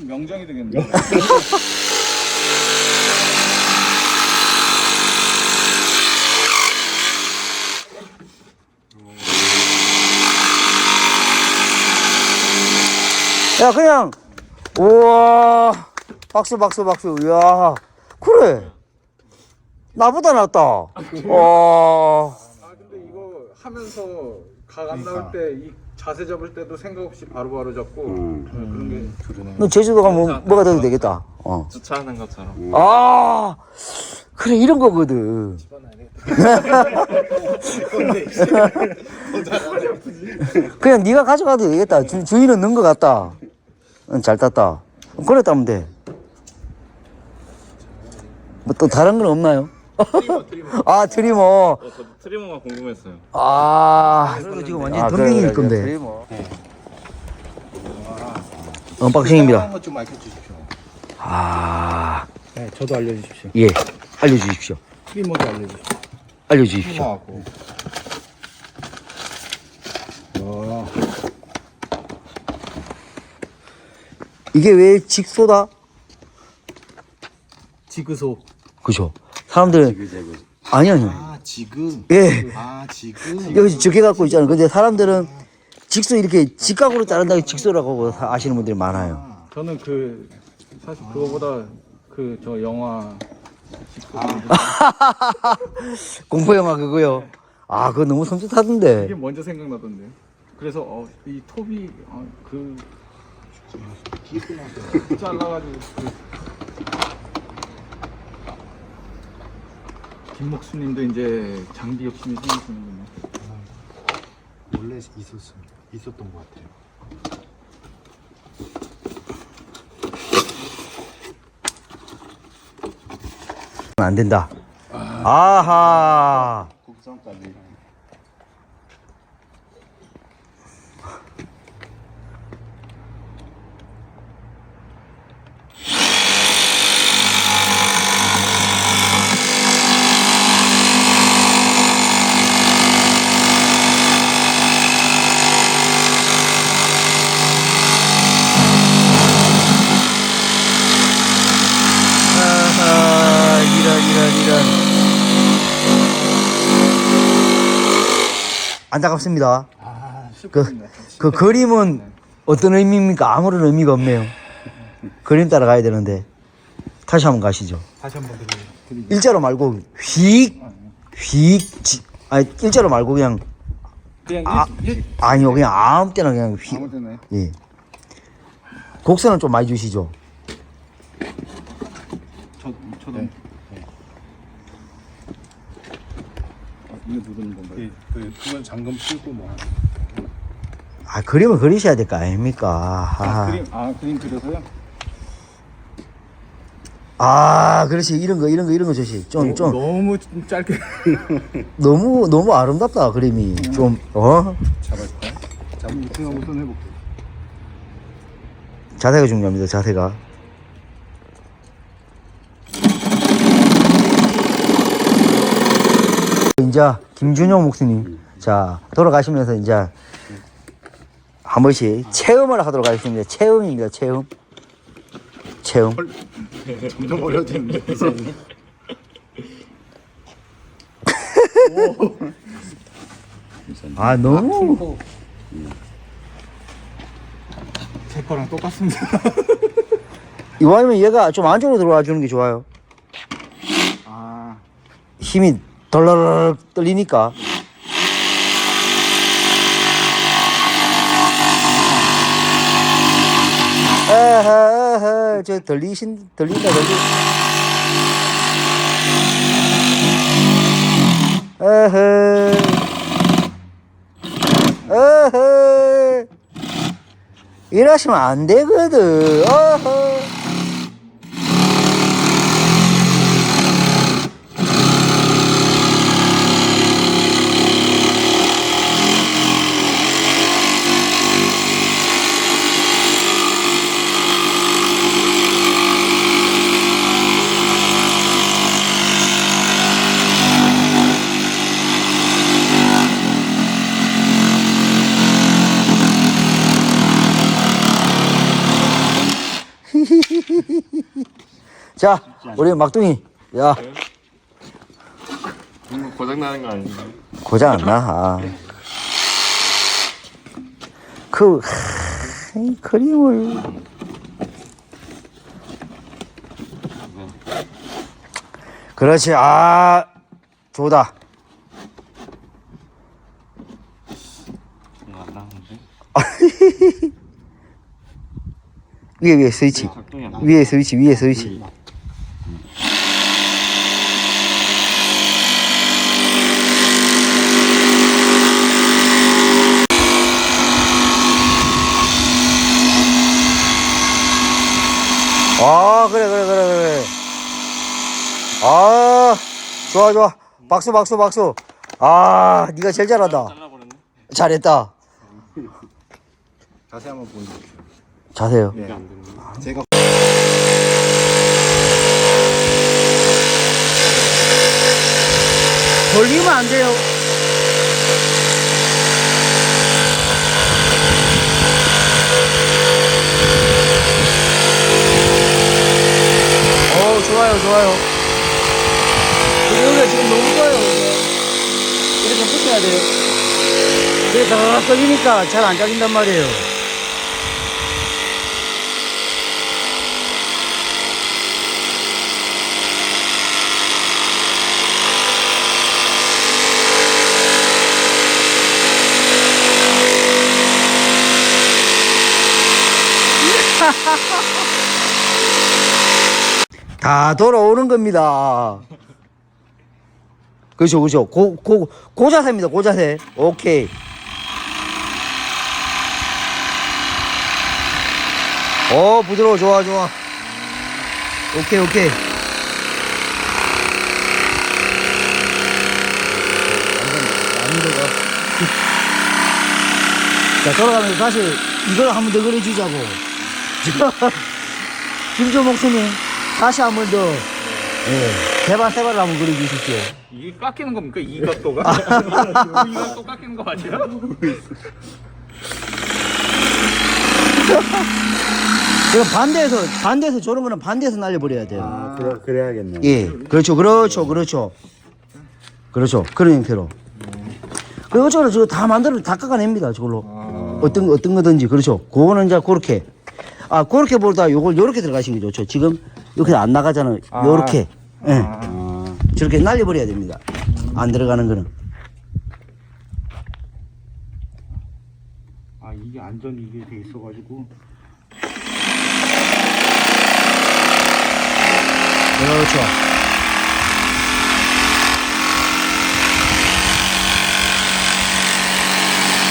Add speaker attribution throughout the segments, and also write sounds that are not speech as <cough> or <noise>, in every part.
Speaker 1: 무슨 명장이 되겠네. <laughs>
Speaker 2: 야 그냥. 우와. 박수 박수 박수. 이야. 그래. 나보다 낫다. 와
Speaker 1: 하면서 각 안 나올 때 이 자세 잡을 때도 생각 없이 바로바로 잡고 어, 그런
Speaker 2: 게너 제주도 가면 뭐가 돼도 되겠다. 어.
Speaker 3: 주차하는 것처럼.
Speaker 2: 아 그래 이런 거거든. <laughs> 그냥 네가 가져가도 되겠다. 주, 주인은 넣은 것 같다. 응, 잘 땄다. 그래 따면 돼 뭐 또 다른 건 없나요?
Speaker 3: 트리머, 트리머.
Speaker 2: 아 트리머
Speaker 3: 어, 저도 트리머가 궁금했어요.
Speaker 2: 아 그래도 지금 완전 덤빙일 건데 언박싱입니다
Speaker 1: 것좀 알려주십시오.
Speaker 2: 아
Speaker 1: 네, 저도 알려주십시오.
Speaker 2: 예, 알려주십시오.
Speaker 1: 트리머도 알려주십시오.
Speaker 2: 알려주십시오.
Speaker 1: 트리머하고. 와,
Speaker 2: 이게 왜 직소다?
Speaker 1: 지그소.
Speaker 2: 그죠? 사람들은 아니 아니.
Speaker 4: 아 지금
Speaker 2: 예,
Speaker 4: 아 지금
Speaker 2: 여기 적혀 갖고 있잖아요. 근데 사람들은 직소 이렇게 직각으로 자른다고 직소라고 다 아시는 분들이 많아요.
Speaker 1: 저는 그 사실 그거보다 그 저 영화 <laughs>
Speaker 2: 공포 영화 그거요. 아, 그거 너무
Speaker 1: 이게
Speaker 2: 섬찟하던데.
Speaker 1: 먼저 생각나던데. 그래서 어, 이 톱이 어, 그 잘라가지고 그 김목수님도 이제 장비 욕심이 생기시는 군요.
Speaker 4: 원래 있었어 있었던 것 같아요.
Speaker 2: 안 된다. 아하.
Speaker 4: 국산까지
Speaker 2: 안타깝습니다.
Speaker 1: 아,
Speaker 2: 그. 그 그림은 어떤 의미입니까? 아무런 의미가 없네요. 그림 따라 가야 되는데. 다시 한번 가시죠.
Speaker 1: 다시 한번 드리- 드리죠.
Speaker 2: 일자로 말고 휙, 휙, 지, 아니, 일자로 말고 그냥,
Speaker 1: 그냥
Speaker 2: 아,
Speaker 1: 일, 일,
Speaker 2: 아니요, 그냥 아무 때나 그냥 휙.
Speaker 1: 아무 데나
Speaker 2: 예. 곡선은 좀 많이 주시죠.
Speaker 1: 저 저도 네. 이거 누르는 건가요?
Speaker 4: 그, 그 그건 잠금 풀고 뭐
Speaker 2: 아, 그림을 그리셔야 될 거 아닙니까?
Speaker 1: 아,
Speaker 2: 아,
Speaker 1: 그림 아 그림 그려서요?
Speaker 2: 아, 그렇지. 이런 거, 이런 거, 이런 거 좋지. 좀, 좀,
Speaker 1: 너무 좀 짧게 <laughs>
Speaker 2: 너무, 너무 아름답다, 그림이. 좀, 어?
Speaker 1: 잡을까요? 잡으면 제가 우선 해볼게요.
Speaker 2: 자세가 중요합니다, 자세가. 이제 김준용 목사님, 자 돌아가시면서 이제 한 번씩 체험을 하도록 하겠습니다. 체험입니다, 체험. 체험.
Speaker 1: 점점 어려지는데.
Speaker 2: 아 너무
Speaker 1: 제 거랑 똑같습니다.
Speaker 2: 이거 아니면 얘가 좀 안쪽으로 들어와 주는 게 좋아요.
Speaker 1: 아
Speaker 2: 힘이 덜덜 떨리니까. 에헤, 에헤, 저 들리신, 들린다, 들리. 에헤. 에헤. 이러시면 안 되거든. 어허. 자, 우리 막둥이. 야,
Speaker 3: 이거 고장 나는 거 아닌가요?
Speaker 2: 고장 안 나. 아. 그, 하, 이 그림을. 그렇지. 아, 좋다.
Speaker 3: 이거 안 나오는데? <laughs>
Speaker 2: 위에, 위에 스위치.
Speaker 3: 작동이 안 나.
Speaker 2: 위에 스위치, 위에 스위치. 아, 그래, 그래, 그래, 그래. 아, 좋아, 좋아. 박수, 박수, 박수. 아, 네가 제일 잘한다. 잘했다.
Speaker 4: 자세 한번 보여주십시오.
Speaker 2: 자세요.
Speaker 3: 되네.
Speaker 4: 제가
Speaker 2: 돌리면 안 돼요. 어, 좋아요, 좋아요. 근데 여기가 지금 너무 좋아요. 이렇게 붙여야 돼요. 이게 다 걸리니까 잘안 잘린단 말이에요. 다 돌아오는 겁니다. 그렇죠, 그렇죠. 고, 고, 고자세입니다, 고자세. 오케이. 어, 부드러워, 좋아, 좋아. 오케이, 오케이. 자, 돌아가면서 다시 이걸 한 번 더 그려주자고. <laughs> 김조 목사님, 다시 한 번 더. 예, 대박 세발을 한번 그려주십시오.
Speaker 1: 이게 깎이는 겁니까? 이 각도가? <laughs> 이 각도 깎이는 거 맞아요?
Speaker 2: 그럼 반대에서, 반대에서 저런 거는 반대에서 날려버려야 돼요.
Speaker 4: 아 그래 그래야겠네.
Speaker 2: 예, 그렇죠, 그렇죠, 그렇죠. 그렇죠. 그런 형태로. 그리고 저거 다 만들어, 다 깎아냅니다, 저걸로. 어떤, 거- 어떤 거든지. 그렇죠. 그거는 이제 그렇게. 아, 그렇게 보다 요걸 요렇게 들어가신 게 좋죠. 지금 이렇게 안 나가잖아요.
Speaker 1: 아.
Speaker 2: 요렇게. 예.
Speaker 4: 아,
Speaker 2: 저렇게 날려버려야 됩니다. 안 들어가는 거는.
Speaker 4: 아 이게 안전이 이게 돼 있어가지고
Speaker 2: 그렇죠.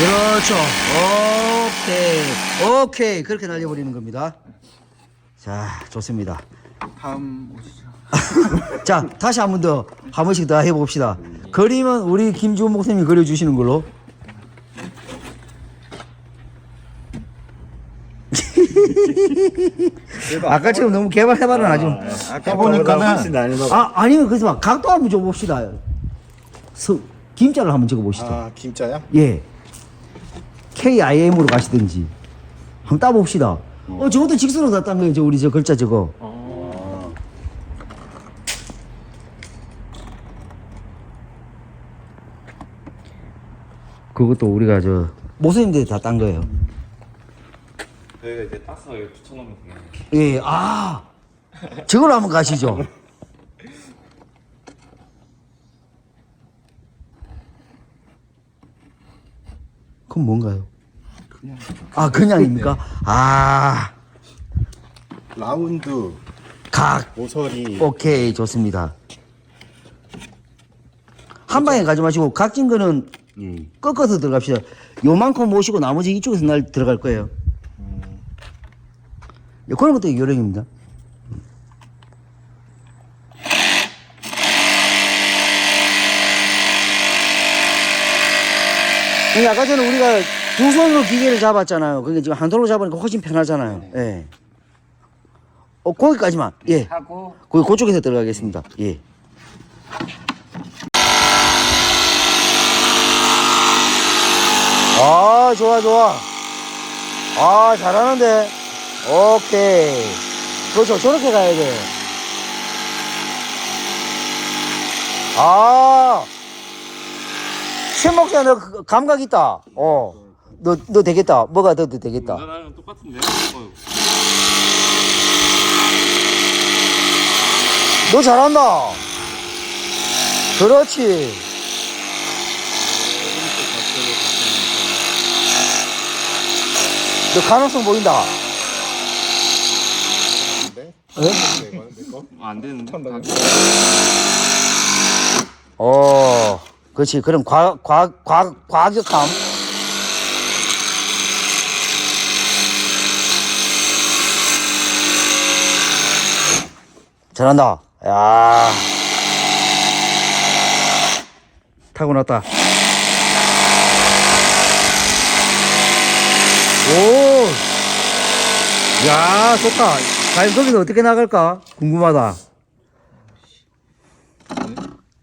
Speaker 2: 그렇죠. 오케이. 오케이. 그렇게 날려버리는 겁니다. 자, 좋습니다.
Speaker 4: 다음 오시죠. <laughs>
Speaker 2: 자, 다시 한 번 더, 한 번씩 더 해봅시다. 그림은 우리 김주원 목사님이 그려주시는 걸로. 아까처럼 너무 개발해봐라, 아주.
Speaker 4: 해보니까는 난이도
Speaker 2: 아, 아니면 그래서 막 각도 한번 줘봅시다. 서, 김자를 한번 적어보시죠.
Speaker 4: 아 김자야?
Speaker 2: 예. KIM으로 가시든지. 한번 따봅시다. 어, 저것도 직선으로 다딴 거예요, 저 우리 저 글자 저거. 그것도 우리가 저, 모습인데 다딴 거예요.
Speaker 3: 저희가 이제 따서 여기 붙여놓으면 되겠네.
Speaker 2: 예, 아! 저걸로 한번 가시죠. 그럼 뭔가요?
Speaker 4: 그냥
Speaker 2: 아, 그냥입니까? 아,
Speaker 4: 라운드
Speaker 2: 각.
Speaker 4: 모서리
Speaker 2: 오케이, 좋습니다. 한 방에 가지 마시고, 각진 거는
Speaker 4: 음.
Speaker 2: 꺾어서 들어갑시다. 요만큼 모시고 나머지 이쪽에서 날 들어갈 거예요. 예, 그런 것도 요령입니다. 이 아까 전에 우리가 두 손으로 기계를 잡았잖아요. 그게 지금 한 손으로 잡으니까 훨씬 편하잖아요. 예. 어, 거기까지만. 예.
Speaker 3: 하고
Speaker 2: 거기 그쪽에서 들어가겠습니다. 예. 아, 좋아, 좋아. 아, 잘하는데. 오케이. 그렇죠. 저렇게 가야 돼. 아. 최목사 너 그- 감각 있다. 어. 너, 너 되겠다. 뭐가 더도 되겠다.
Speaker 3: 운전하는 똑같은데. 어,
Speaker 2: 너 잘한다. 그렇지. 너 가능성 보인다.
Speaker 4: 네?
Speaker 2: 예?
Speaker 4: 네,
Speaker 3: 안 되는데.
Speaker 2: 어, 그렇지. 그럼 과, 과, 과, 과격함. 잘한다. 야 타고났다. 오, 야, 좋다. 과연 거기서 어떻게 나갈까? 궁금하다.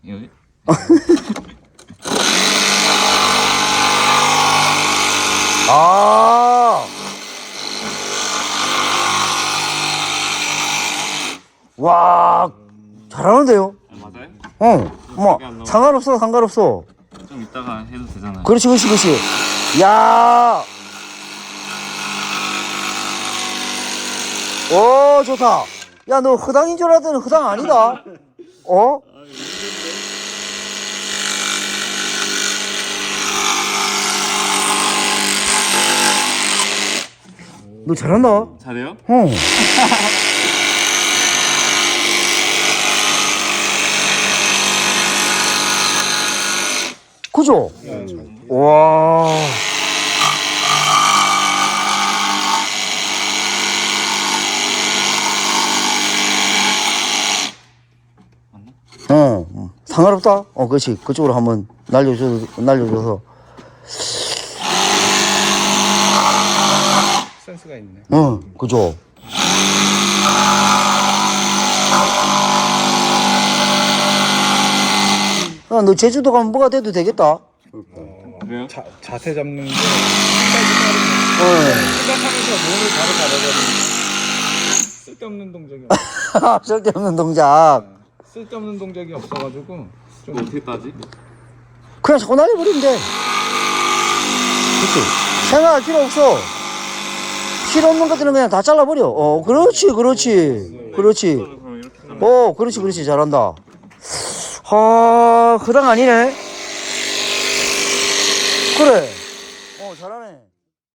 Speaker 3: 여기?
Speaker 2: 아. 와, 잘하는데요?
Speaker 3: 아, 맞아요?
Speaker 2: 어, 뭐, 상관없어, 상관없어.
Speaker 3: 좀 이따가 해도 되잖아요.
Speaker 2: 그렇지, 그렇지, 그렇지. 야. 오, 좋다. 야, 너 허당인 줄 알았더니 허당 아니다. 어? 너 잘한다.
Speaker 3: 잘해요?
Speaker 2: 어. <laughs> 그죠? 와. 어, 음, 상관없다. 어, 그렇지. 그쪽으로 한번 날려줘, 날려줘서.
Speaker 1: 센스가 있네.
Speaker 2: 어, 그죠. 야, 너 제주도 가면 뭐가 돼도 되겠다.
Speaker 3: 그래요?
Speaker 1: 자, 자세 잡는 게
Speaker 2: 어.
Speaker 1: 생각하면서 몸을 바로 잡아버리는 쓸데없는 동작이 없, <laughs>
Speaker 2: 쓸데없는 동작.
Speaker 1: 쓸데없는 동작이 없어가지고 좀
Speaker 3: 이거 어떻게 따지?
Speaker 2: 그냥 자꾸 날려버리면 돼. 그치? 생각할 필요 없어. 필요 없는 것들은 그냥 다 잘라버려. 어, 그렇지, 그렇지. 그렇지. 어, 그렇지, 그렇지. 잘한다. 하, 그당 아니네. 그래.